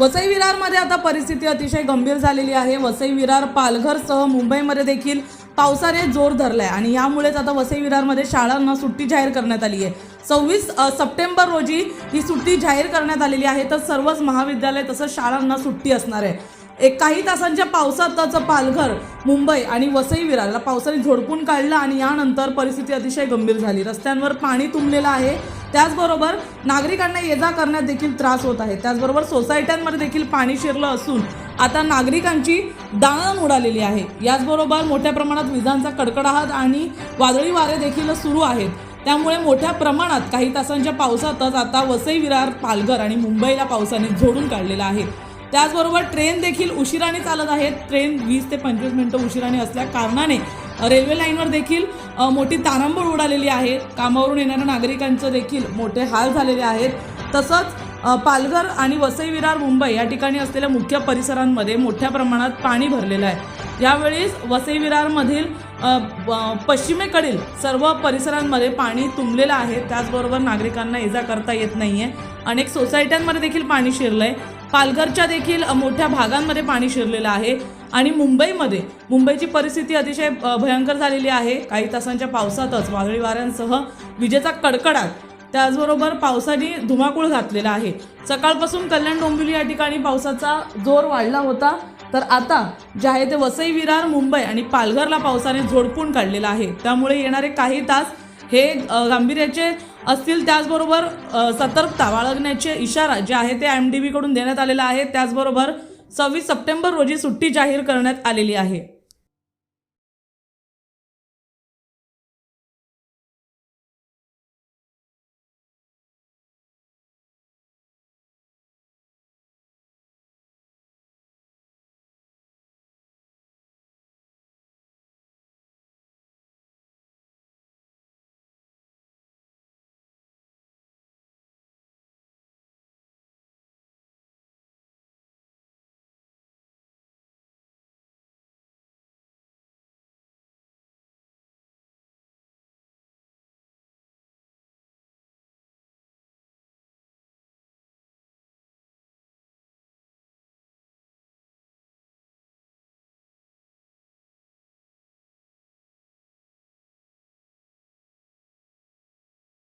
वसई विरारमध्ये आता परिस्थिती अतिशय गंभीर झालेली आहे. वसई विरार पालघरसह मुंबईमध्ये देखील पावसाने जोर धरलाय आणि यामुळेच आता वसई विरारमध्ये शाळांना सुट्टी जाहीर करण्यात आली आहे. सव्वीस सप्टेंबर रोजी ही सुट्टी जाहीर करण्यात आलेली आहे तर सर्वच महाविद्यालय तसंच शाळांना सुट्टी असणार आहे. एक काही तासांच्या पावसातच पालघर मुंबई आणि वसई विरारला पावसाने झोडपून काढलं आणि यानंतर परिस्थिती अतिशय गंभीर झाली. रस्त्यांवर पाणी तुंबलेलं आहे. त्याचबरोबर नागरिकांना ये जा करण्यात देखील त्रास होत आहे. त्याचबरोबर सोसायट्यांमध्ये देखील पाणी शिरलं असून आता नागरिकांची दाळण उडालेली आहे. याचबरोबर मोठ्या प्रमाणात विजांचा कडकडाट आणि वादळी वारे देखील सुरू आहेत. त्यामुळे मोठ्या प्रमाणात काही तासांच्या पावसातच आता वसई विरार पालघर आणि मुंबईला पावसाने झोडून काढलेला आहे. त्याचबरोबर ट्रेन देखील उशिराने चालत आहेत ट्रेन वीस ते पंचवीस मिनिटं उशिराने असल्या कारणाने रेल्वे लाईनवर देखील मोठी तारांबळ उडालेली आहे. कामावरून येणाऱ्या नागरिकांचं देखील मोठे हाल झालेले आहेत. तसंच पालघर आणि वसई विरार मुंबई या ठिकाणी असलेल्या मुख्य परिसरांमध्ये मोठ्या प्रमाणात पाणी भरलेलं आहे. यावेळेस वसई विरारमधील पश्चिमेकडील सर्व परिसरांमध्ये पाणी तुंबलेलं आहे. त्याचबरोबर नागरिकांना इजा करता येत नाही आहे अनेक सोसायट्यांमध्ये देखील पाणी शिरलं आहे पालघरच्या देखील मोठ्या भागांमध्ये पाणी शिरलेलं आहे. आणि मुंबईमध्ये मुंबईची परिस्थिती अतिशय भयंकर झालेली आहे. काही तासांच्या पावसातच वादळी वाऱ्यांसह विजेचा कडकडाट. त्याचबरोबर पावसाने धुमाकूळ घातलेला आहे. सकाळपासून कल्याण डोंबिवली या ठिकाणी पावसाचा जोर वाढला होता. तर आता जे आहे ते वसई विरार मुंबई आणि पालघरला पावसाने झोडपून काढलेला आहे. त्यामुळे येणारे काही तास हे गांभीर्याचे असतील. त्याचबरोबर सतर्कता बाळगण्याचे इशारा जे आहे ते एम डी बीकडून देण्यात आलेला आहे. त्याचबरोबर सव्वीस सप्टेंबर रोजी सुट्टी जाहीर करण्यात आलेली आहे.